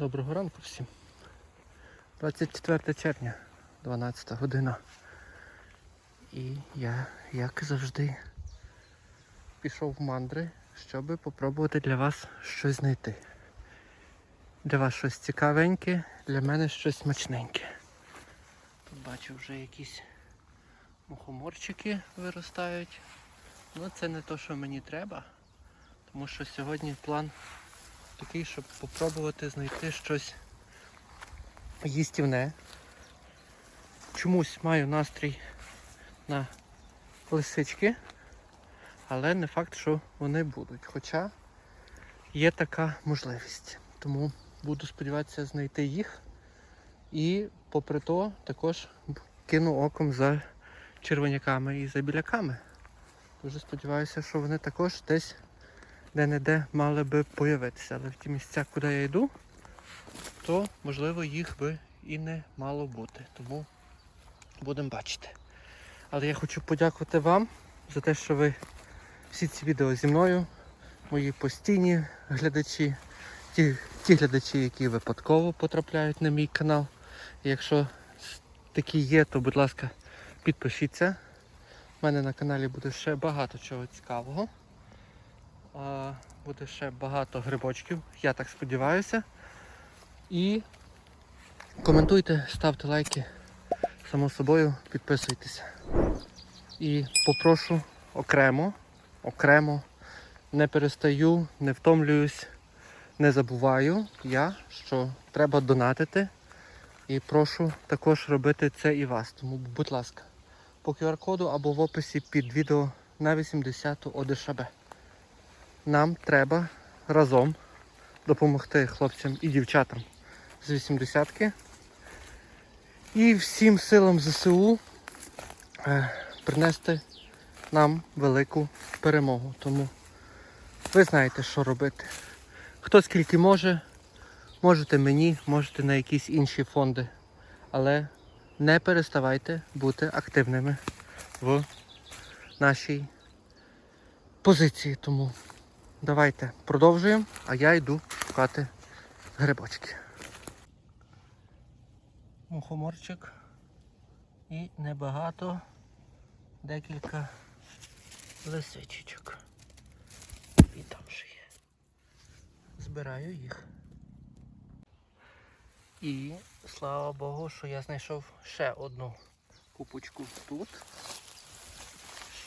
Доброго ранку всім. 24 червня, 12 година. І я, як завжди, пішов в мандри, щоб попробувати для вас щось знайти. Для вас щось цікавеньке, для мене щось смачненьке. Тут бачу вже якісь мухоморчики виростають. Ну це не то, що мені треба, тому що сьогодні план такий, щоб попробувати знайти щось їстівне. Чомусь маю настрій на лисички, але не факт, що вони будуть. Хоча є така можливість. Тому буду сподіватися знайти їх. І попри то також кину оком за червоняками і за біляками. Дуже сподіваюся, що вони також десь де-не-де мали би появитися. Але в ті місця, куди я йду, то можливо їх би і не мало бути. Тому будемо бачити. Але я хочу подякувати вам за те, що ви всі ці відео зі мною, мої постійні глядачі, ті, ті глядачі, які випадково потрапляють на мій канал. І якщо такі є, то будь ласка, підпишіться. У мене на каналі буде ще багато чого цікавого. Буде ще багато грибочків, я так сподіваюся. І коментуйте, ставте лайки, само собою підписуйтеся. І попрошу окремо, окремо, не перестаю, не втомлююсь, не забуваю я, що треба донатити. І прошу також робити це і вас. Тому, будь ласка, по QR-коду або в описі під відео на 80 ОДШБ. Нам треба разом допомогти хлопцям і дівчатам з 80-ки. І всім силам ЗСУ е, принести нам велику перемогу. Тому ви знаєте, що робити. Хто скільки може, можете мені, можете на якісь інші фонди. Але не переставайте бути активними в нашій позиції. Тому давайте продовжуємо, а я йду шукати грибочки. Мухоморчик і небагато, декілька лисичечок. І там ще є. Збираю їх. І слава Богу, що я знайшов ще одну купочку тут.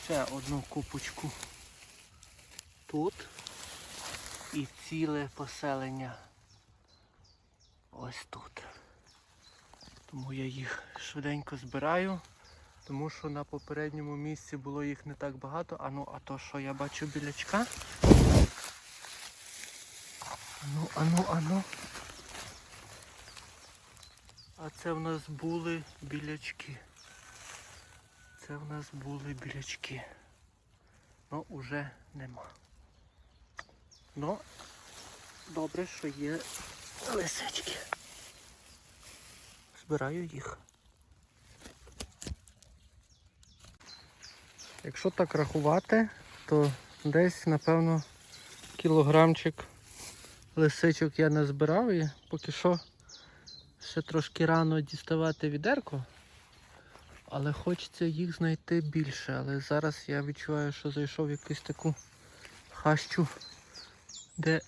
Ще одну купочку тут. І ціле поселення ось тут. Тому я їх швиденько збираю, тому що на попередньому місці було їх не так багато. А ну, а то що я бачу білячка? Ану, ану, ану. А це в нас були білячки. Це в нас були білячки. Ну, уже нема. Ну, добре, що є лисички. Збираю їх. Якщо так рахувати, то десь, напевно, кілограмчик лисичок я не збирав і поки що ще трошки рано діставати відерко, але хочеться їх знайти більше. Але зараз я відчуваю, що зайшов в якусь таку хащу, де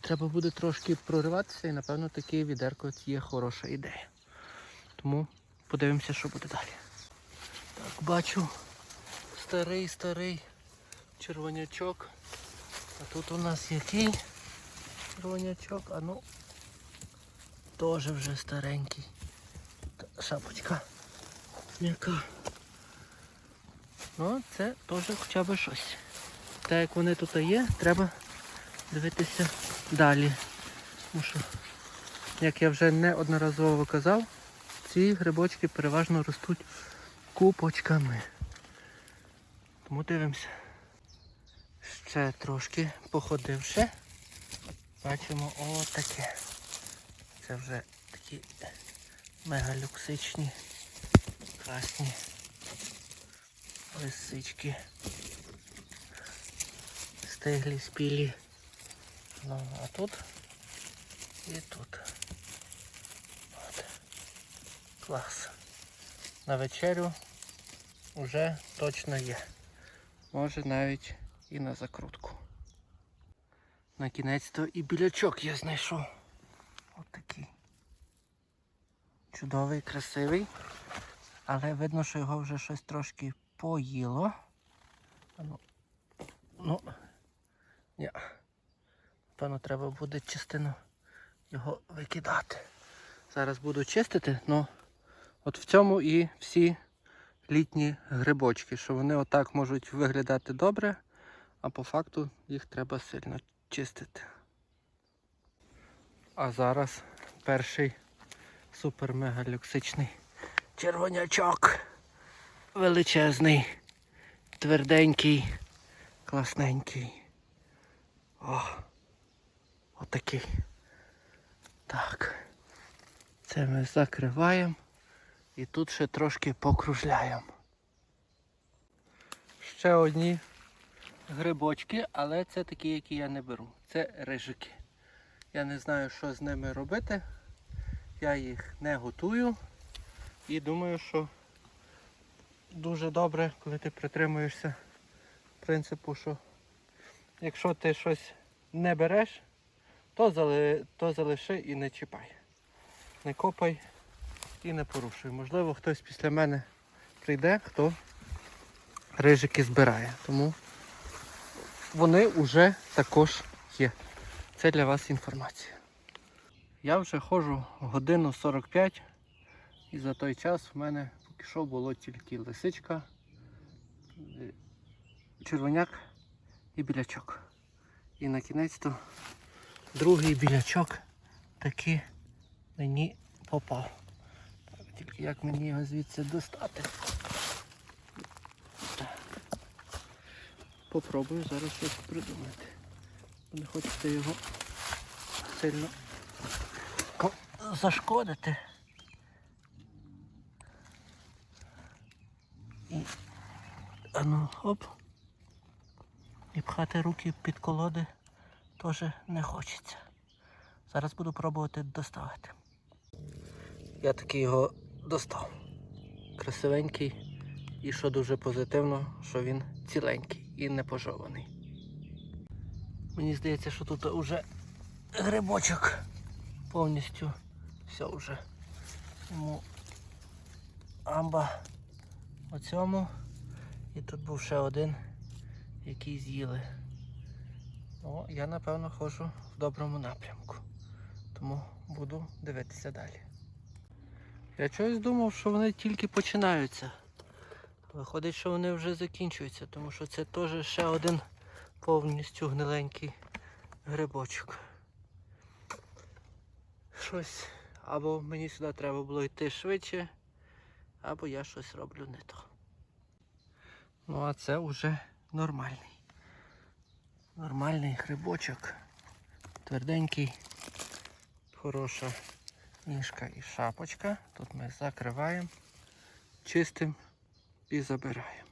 треба буде трошки прориватися і напевно таке відерко є хороша ідея. Тому подивимося, що буде далі. Так, бачу старий старий червонячок. А тут у нас який червонячок, а ну теж вже старенький. Шапочка. Яка. Ну, це теж хоча б щось. Так як вони тут є, треба дивитися далі. Тому що, як я вже неодноразово казав, ці грибочки переважно ростуть купочками. Тому дивимося. Ще трошки походивши, бачимо отаке. Це вже такі мегалюксичні, красні лисички. Стиглі, спілі. Ну, а тут І тут. От. Клас. На вечерю вже точно є. Може навіть і на закрутку. На кінець то і білячок я знайшов. От такий. Чудовий, красивий. Але видно, що його вже щось трошки поїло. Ну, ну, ні. Певно, треба буде частину його викидати. Зараз буду чистити, але от в цьому і всі літні грибочки, що вони отак можуть виглядати добре, а по факту їх треба сильно чистити. А зараз перший супер-мега-люксичний червонячок. Величезний, тверденький, класненький. О, отакий. Так. Це ми закриваємо і тут ще трошки покружляємо. Ще одні грибочки, але це такі, які я не беру. Це рижики. Я не знаю, що з ними робити. Я їх не готую. І думаю, що дуже добре, коли ти притримуєшся принципу, що якщо ти щось не береш, то, зали, то залиши і не чіпай. Не копай і не порушуй. Можливо, хтось після мене прийде, хто рижики збирає. Тому вони вже також є. Це для вас інформація. Я вже ходжу годину 45 і за той час в мене поки що було тільки лисичка, червоняк і білячок. І на кінець то другий білячок таки мені попав. Тільки як мені його звідси достати? Попробую зараз щось придумати. Не хочете його сильно зашкодити. І ану, оп. І пхати руки під колоди теж не хочеться. Зараз буду пробувати доставити. Я таки його достав. Красивенький і що дуже позитивно, що він ціленький і не пожований. Мені здається, що тут вже грибочок повністю все вже. Йому амба по цьому. І тут був ще один, який з'їли. Ну, я напевно ходжу в доброму напрямку. Тому буду дивитися далі. Я чогось думав, що вони тільки починаються. Виходить, що вони вже закінчуються, тому що це теж ще один повністю гниленький грибочок. Щось або мені сюди треба було йти швидше, або я щось роблю не то. Ну а це вже нормальний. Нормальний грибочок. Тверденький, хороша ніжка і шапочка. Тут ми закриваємо, чистимо і забираємо.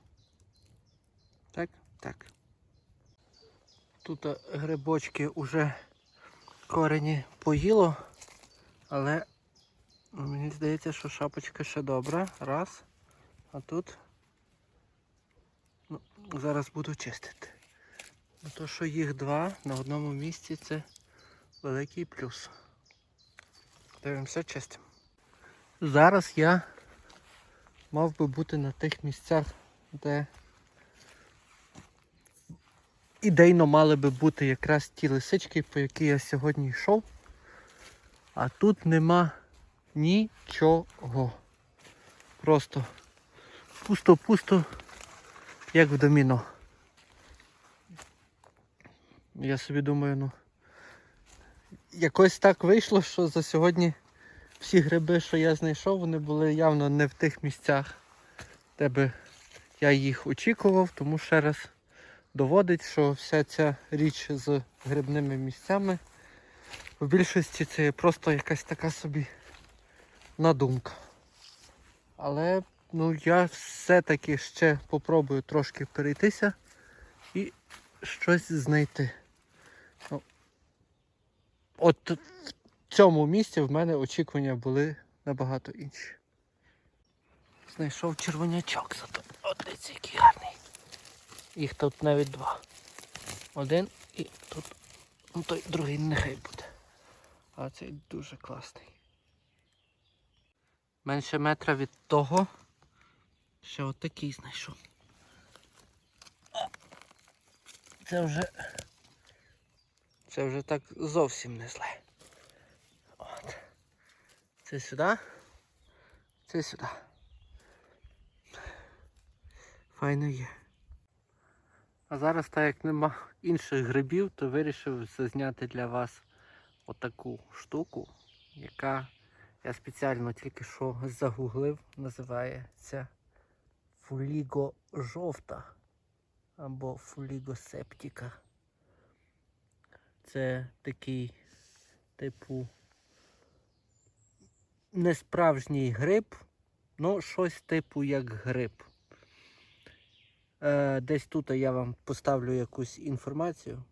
Так, так. Тут грибочки вже корені поїло, але мені здається, що шапочка ще добра. Раз. А тут ну, зараз буду чистити. Ну, то, що їх два на одному місці, це великий плюс. Дивимося чистимо. Зараз я мав би бути на тих місцях, де ідейно мали би бути якраз ті лисички, по які я сьогодні йшов. А тут нема нічого. Просто пусто-пусто, як в доміно. Я собі думаю, ну якось так вийшло, що за сьогодні всі гриби, що я знайшов, вони були явно не в тих місцях, де би я їх очікував, тому ще раз доводить, що вся ця річ з грибними місцями в більшості це просто якась така собі надумка. Але ну, я все-таки ще попробую трошки перейтися і щось знайти. От в цьому місці в мене очікування були набагато інші. Знайшов червонячок зато. От дивіться, який гарний. Їх тут навіть два. Один і тут ну, той другий нехай буде. А цей дуже класний. Менше метра від того. Ще отакий знайшов. Це вже. Це вже так зовсім не зле. От. Це сюди. Це сюди. Файно є. А зараз, так як нема інших грибів, то вирішив зазняти для вас отаку штуку, яка я спеціально тільки що загуглив, називається фуліго жовта або фуліго септіка. Це такий типу несправжній гриб, ну щось типу як гриб. Е, десь тут я вам поставлю якусь інформацію,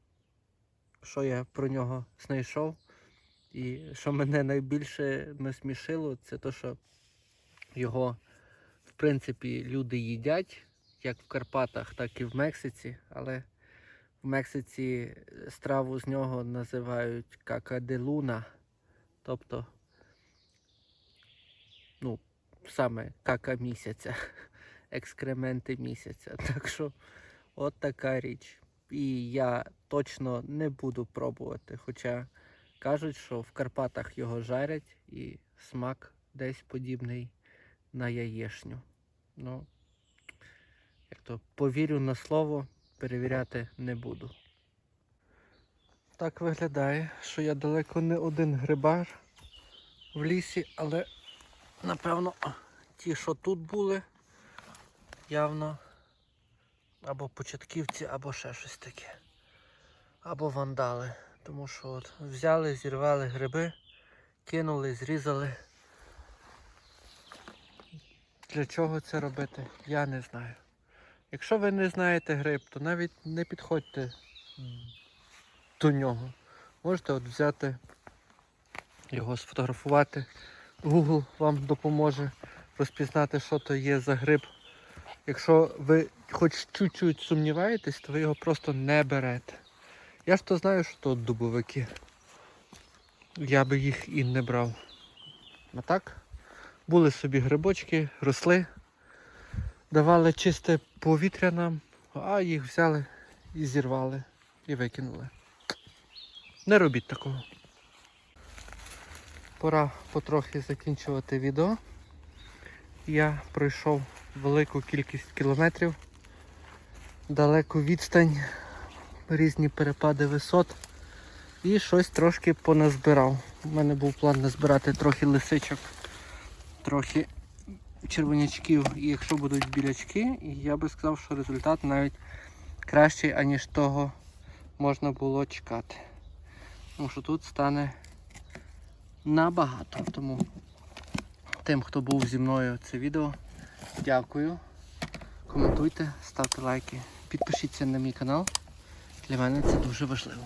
що я про нього знайшов. І що мене найбільше насмішило, це те, що його, в принципі, люди їдять, як в Карпатах, так і в Мексиці. Але в Мексиці страву з нього називають какаделуна. Тобто, ну, саме кака місяця, екскременти місяця. Так що, от така річ. І я точно не буду пробувати. Хоча кажуть, що в Карпатах його жарять і смак десь подібний на яєшню. Ну, як то повірю на слово, перевіряти не буду. Так виглядає, що я далеко не один грибар в лісі, але напевно ті, що тут були, явно або початківці, або ще щось таке. Або вандали. Тому що от взяли, зірвали гриби, кинули, зрізали. Для чого це робити, я не знаю. Якщо ви не знаєте гриб, то навіть не підходьте до нього. Можете от взяти, його сфотографувати. Google вам допоможе розпізнати, що то є за гриб. Якщо ви хоч чуть-чуть сумніваєтесь, то ви його просто не берете. Я ж то знаю, що то дубовики. Я би їх і не брав. А так, були собі грибочки, росли, давали чисте повітря нам, а їх взяли і зірвали і викинули. Не робіть такого. Пора потрохи закінчувати відео. Я пройшов велику кількість кілометрів, далеку відстань різні перепади висот і щось трошки поназбирав. У мене був план назбирати трохи лисичок, трохи червонячків, і якщо будуть білячки, я би сказав, що результат навіть кращий, аніж того можна було чекати. Тому що тут стане набагато. Тому тим, хто був зі мною це відео, дякую. Коментуйте, ставте лайки, підпишіться на мій канал. Для мене це дуже важливо.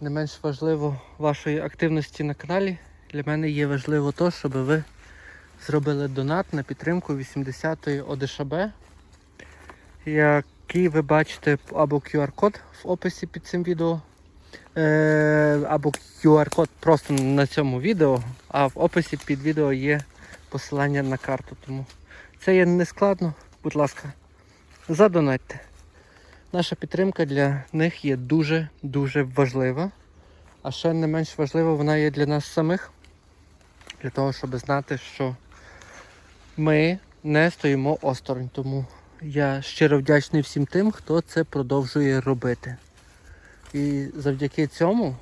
Не менш важливо вашої активності на каналі. Для мене є важливо то, щоб ви зробили донат на підтримку 80-ї ОДШБ, який ви бачите або QR-код в описі під цим відео, е, або QR-код просто на цьому відео, а в описі під відео є посилання на карту. Тому це є нескладно, будь ласка, задонатьте. Наша підтримка для них є дуже-дуже важлива. А ще не менш важлива вона є для нас самих. Для того, щоб знати, що ми не стоїмо осторонь. Тому я щиро вдячний всім тим, хто це продовжує робити. І завдяки цьому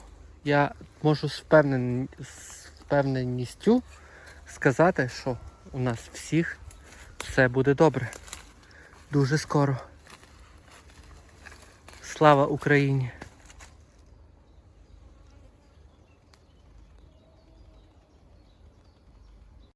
я можу з, впевнен... з впевненістю сказати, що у нас всіх все буде добре. Дуже скоро. Слава Україні!